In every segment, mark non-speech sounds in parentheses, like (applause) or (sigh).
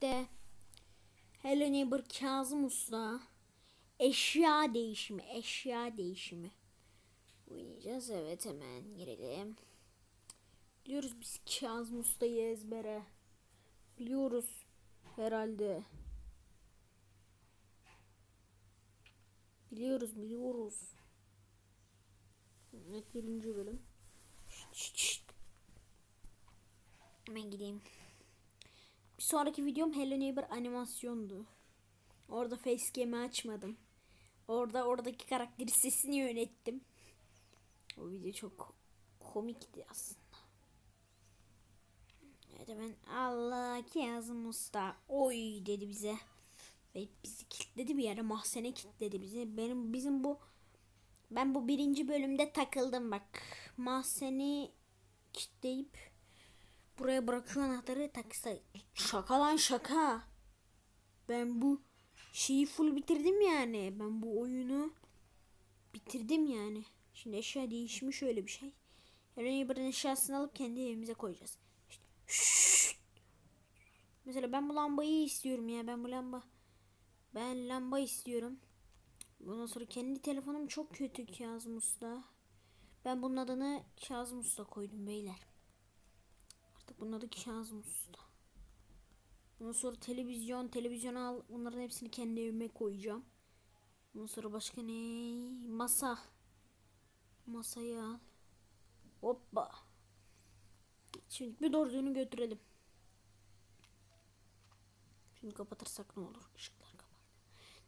birlikte Hello Neighbor Kazım Usta eşya değişimi, eşya değişimi oynayacağız. Evet hemen girelim. Biliyoruz biz Kazım Usta'yı ezbere. Biliyoruz herhalde. Biliyoruz, biliyoruz. Evet birinci bölüm. Şşt, şşt. Hemen gideyim. Bir sonraki videom Hello Neighbor animasyondu. Orada facecam'i açmadım. Orada oradaki karakteri sesini yönettim. O video çok komikti aslında. Evet ben Allah Kazım Usta oy dedi bize. Ve bizi kilitledi bir yere mahzene kilitledi bizi. Benim bizim bu ben bu birinci bölümde takıldım bak. Mahzeni kilitleyip buraya bırakıyor anahtarı taksa. Şaka lan şaka. Ben bu şeyi full bitirdim yani. Ben bu oyunu bitirdim yani. Şimdi eşya değişmiş öyle bir şey. Herhangi birinin eşyasını alıp kendi evimize koyacağız. İşte. Mesela ben bu lambayı istiyorum ya. Ben bu lamba ben lamba istiyorum. Bundan sonra kendi telefonum çok kötü Kazım Usta. Ben bunun adını Kazım koydum beyler. Artık bunun adı Kazım Usta. Ondan sonra televizyon, televizyon al. Bunların hepsini kendi evime koyacağım. Ondan sonra başka ne? Masa. Masayı al. Hoppa. Şimdi bir doğruduğunu götürelim. Şimdi kapatırsak ne olur? Işıklar kapat.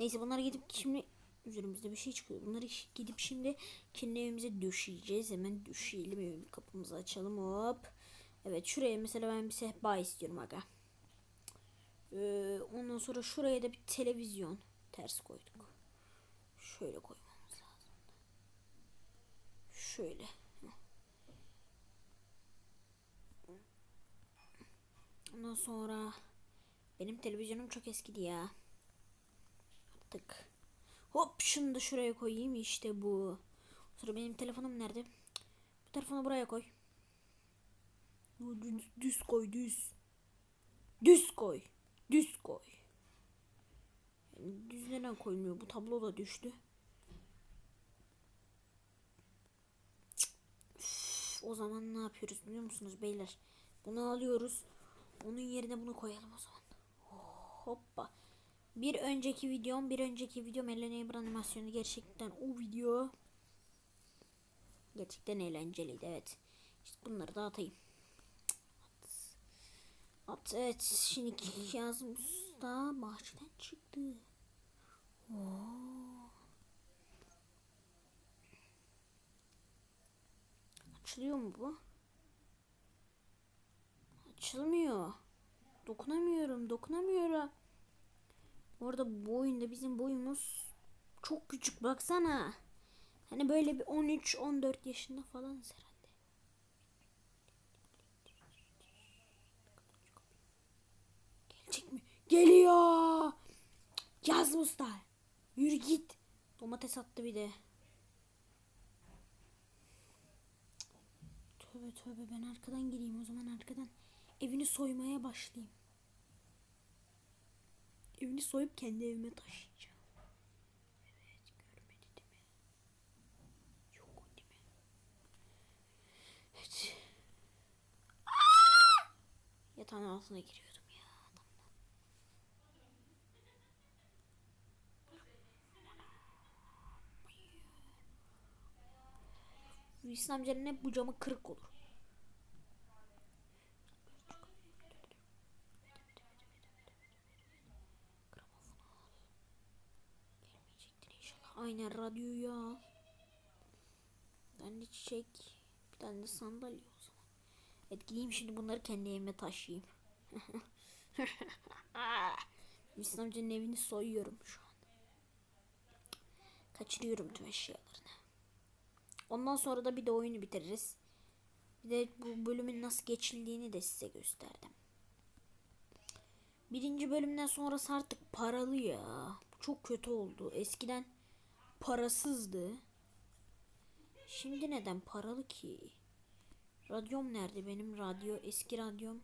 Neyse bunları gidip şimdi üzerimizde bir şey çıkıyor. Bunları gidip şimdi kendi evimize döşeyeceğiz. Hemen döşeyelim evin kapımızı açalım hop. Evet şuraya mesela ben bir sehpa istiyorum aga. Ee, ondan sonra şuraya da bir televizyon ters koyduk. Şöyle koymamız lazım. Şöyle. Ondan sonra benim televizyonum çok eskidi ya. Artık. Hop şunu da şuraya koyayım işte bu. Sonra benim telefonum nerede? Bu telefonu buraya koy. Düz, koy düz. Düz koy. Düz koy. Yani düz neden koymuyor? Bu tablo da düştü. Üf, o zaman ne yapıyoruz biliyor musunuz beyler? Bunu alıyoruz. Onun yerine bunu koyalım o zaman. Hoppa. Bir önceki videom, bir önceki videom Ellen Neighbor animasyonu gerçekten o video gerçekten eğlenceliydi evet. İşte bunları da atayım. At evet şimdi Kazım Usta bahçeden çıktı. Oo. Açılıyor mu bu? Açılmıyor. Dokunamıyorum, dokunamıyorum. Orada bu oyunda bizim boyumuz çok küçük baksana. Hani böyle bir 13-14 yaşında falanız herhalde. Geliyor. Yaz usta. Yürü git. Domates attı bir de. Tövbe tövbe ben arkadan gireyim o zaman arkadan. Evini soymaya başlayayım. Evini soyup kendi evime taşıyacağım. Evet görmedi değil mi? Yok değil mi? Evet. Aa! Yatağın altına giriyordum ya. adamla. Hüsnü amcanın hep bu camı kırık olur. Aynen radyoyu al. Bir tane çiçek. Bir tane de sandalye o zaman. Evet gideyim şimdi bunları kendi evime taşıyayım. (laughs) Hüsnü amcanın evini soyuyorum şu an. Kaçırıyorum tüm eşyalarını. Ondan sonra da bir de oyunu bitiririz. Bir de bu bölümün nasıl geçildiğini de size gösterdim. Birinci bölümden sonrası artık paralı ya. Çok kötü oldu. Eskiden parasızdı. Şimdi neden paralı ki? Radyom nerede benim radyo? Eski radyom.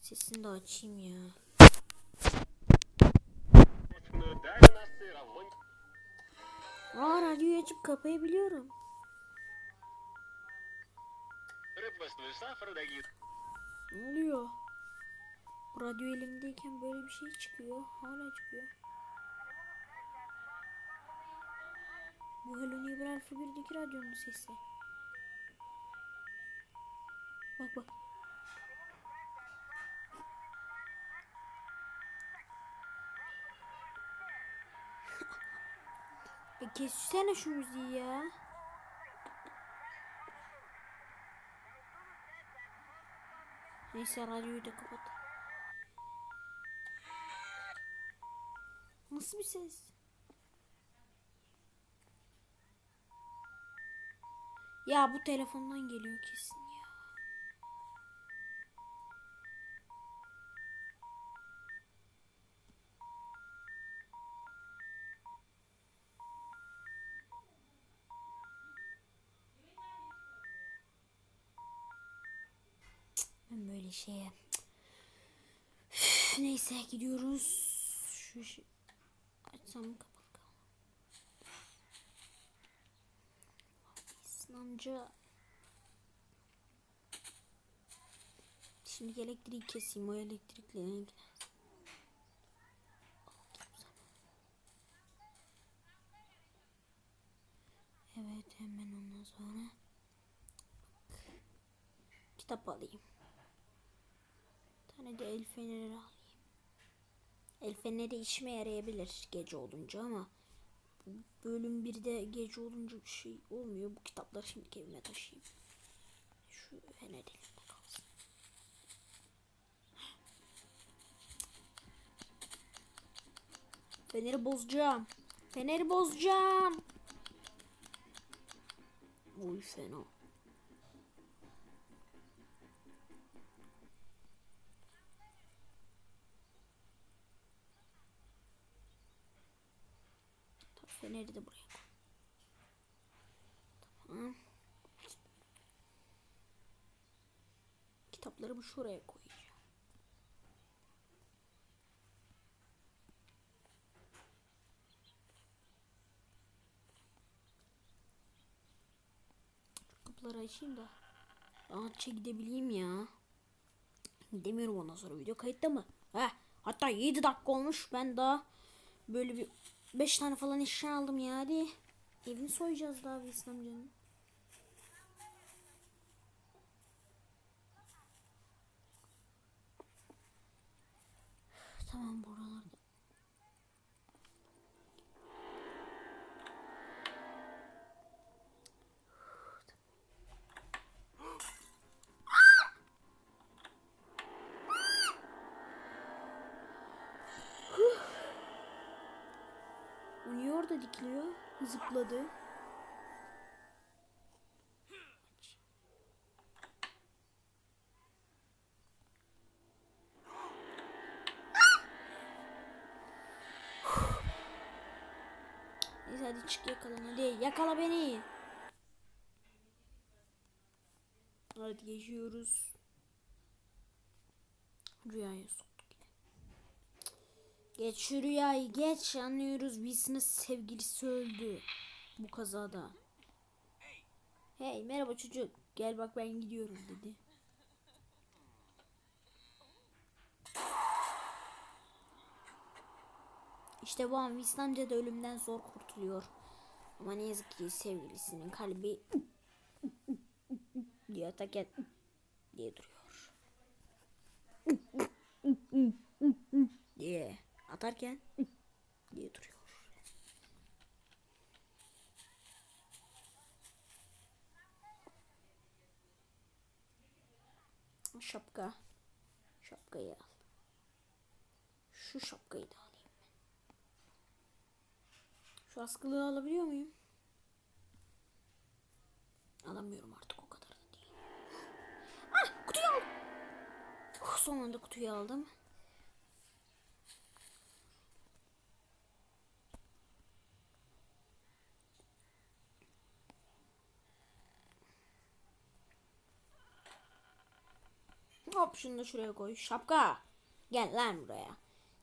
Sesini de açayım ya. açıp kapayabiliyorum. Ne oluyor? Radyo elimdeyken böyle bir şey çıkıyor. Hala çıkıyor. Bu Hello Neighbor Alfa 1'deki radyonun sesi. Bak bak. E kessene şu müziği ya. Neyse radyoyu da kapat. Nasıl bir ses? Ya bu telefondan geliyor kesin böyle şeye Üf, Neyse gidiyoruz. Şu şey... Açsam mı kaldı. amca. Şimdi elektriği keseyim. O elektrikle ilgilensin. Evet hemen ondan sonra kitap alayım. Tane de el feneri alayım. El feneri işime yarayabilir gece olunca ama bölüm 1'de gece olunca bir şey olmuyor. Bu kitapları şimdi evime taşıyayım. Şu fener elimde kalsın. Feneri bozacağım. Feneri bozacağım. Oy fena. Feneri de buraya koy. Tamam. Kitaplarımı şuraya koyacağım. Kapıları açayım da rahatça gidebileyim ya. Gidemiyorum ondan sonra video kayıtta mı? Heh, hatta 7 dakika olmuş. Ben daha böyle bir 5 tane falan eşya aldım ya hadi. Evini soyacağız daha Wilson amcanın. Tamam buralarda. Orada dikiliyor? Zıpladı. Neyse hadi çık yakala hadi yakala beni. Hadi geçiyoruz. Rüyaya yine. Geç rüyayı geç anlıyoruz Wilson'ın sevgilisi öldü bu kazada. Hey merhaba çocuk gel bak ben gidiyorum dedi. İşte bu an Wilson amca da ölümden zor kurtuluyor. Ama ne yazık ki sevgilisinin kalbi diye atarken diye duruyor. diye atarken diye duruyor. Şapka. Şapkayı al. Şu şapkayı da alayım. Şu askılığı alabiliyor muyum? Alamıyorum artık o kadar da değil. Ah kutuyu aldım. Oh, son kutuyu aldım. Hop şunu da şuraya koy. Şapka. Gel lan buraya.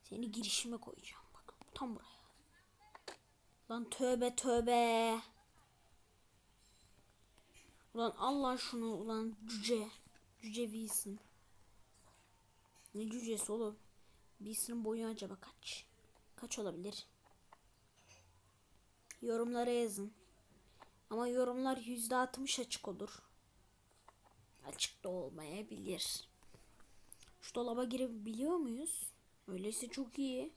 Seni girişime koyacağım. Bak tam buraya. Lan tövbe tövbe. Ulan Allah şunu ulan cüce. Cüce Wilson. Ne cücesi oğlum? Wilson'ın boyu acaba kaç? Kaç olabilir? Yorumlara yazın. Ama yorumlar yüzde altmış açık olur. Açık da olmayabilir. Şu dolaba girebiliyor muyuz? Öyleyse çok iyi.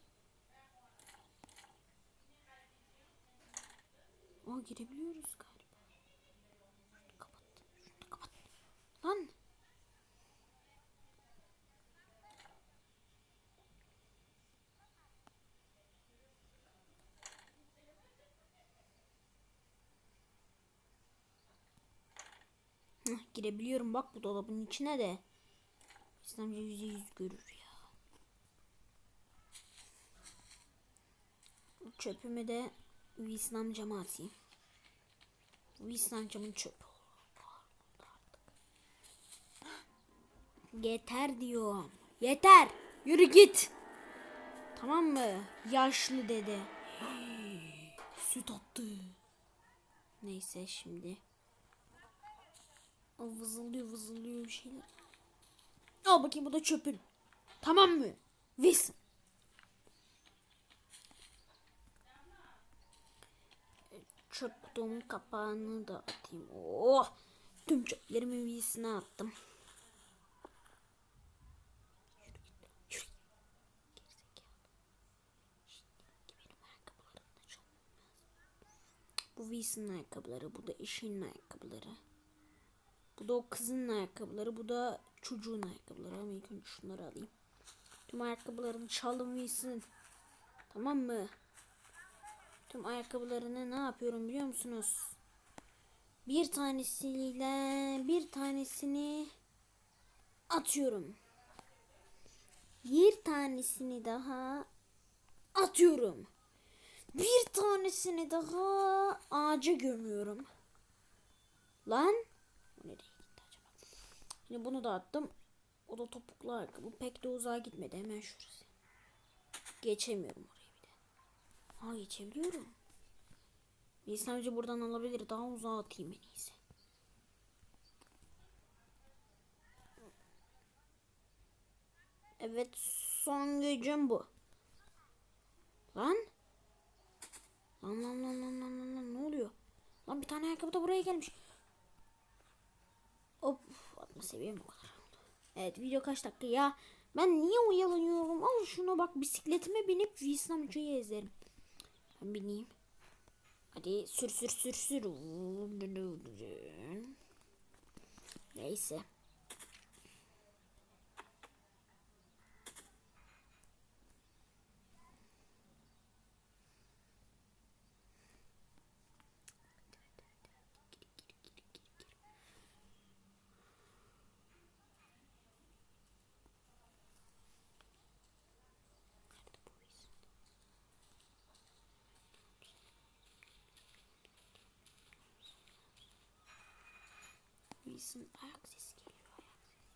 Aa girebiliyoruz galiba. Şunu kapat. Şunu kapat. Lan. Girebiliyorum bak bu dolabın içine de. İslamca yüzde yüz görür ya. Çöpümü de Wilson amcama atayım. Wilson amcamın çöpü. Yeter diyorum. Yeter. Yürü git. Tamam mı? Yaşlı dede. (gasps) Süt attı. Neyse şimdi. O vızıldıyor vızıldıyor bir şeyler. Al bakayım bu da çöpün. Tamam mı? Wilson. Çöp kutumun kapağını da atayım. Oh! Tüm çöplerimi Wilson'a attım. Bu Wilson'ın ayakkabıları, bu da eşinin ayakkabıları. Bu da o kızın ayakkabıları, bu da çocuğun ayakkabıları. Ama ilk önce şunları alayım. Tüm ayakkabılarını çaldım Wilson. Tamam mı? Tüm ayakkabılarını ne yapıyorum biliyor musunuz? Bir tanesiyle bir tanesini atıyorum. Bir tanesini daha atıyorum. Bir tanesini daha ağaca gömüyorum. Lan o nereye gitti acaba? Şimdi bunu da attım. O da topuklu ayakkabı. Pek de uzağa gitmedi. Hemen şurası. Geçemiyorum orayı bir de. Ha geçebiliyorum. Bir sadece buradan alabilir. Daha uzağa atayım en iyisi. Evet son gücüm bu. Lan lan lan lan lan lan lan ne oluyor? Lan bir tane ayakkabı da buraya gelmiş. Atma seviyem o kadar. Evet video kaç dakika ya? Ben niye oyalanıyorum? Al şuna bak bisikletime binip Vietnam uçuyu ezerim. Ben bineyim. Hadi sür sür sür sür. Neyse. Wilson ayak sesi geliyor. Ayak sesi.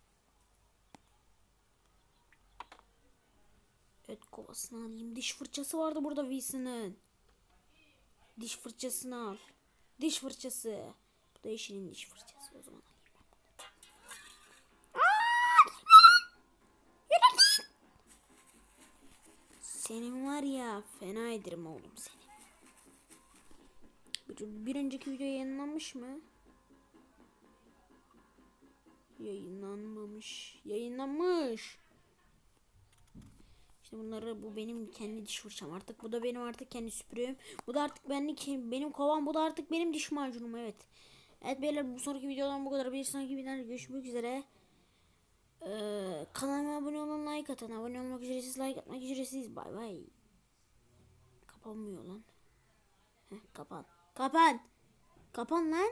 Evet kovasını alayım. Diş fırçası vardı burada Wilson'ın. Diş fırçasını al. Diş fırçası. Bu da eşinin diş fırçası o zaman alayım ben bunu. Senin var ya fena ederim oğlum seni. Bir, bir önceki video yayınlanmış mı? Yayınlanmamış. Yayınlanmış. İşte bunları bu benim kendi diş fırçam artık. Bu da benim artık kendi süpürüğüm. Bu da artık benim, benim kovam. Bu da artık benim diş macunum evet. Evet beyler bu sonraki videodan bu kadar. Bir sonraki videoda görüşmek üzere. Ee, kanalıma abone olun like atın. Abone olmak ücretsiz like atmak ücretsiz. Bay bay. Kapanmıyor lan. Heh, kapan. Kapan. Kapan lan.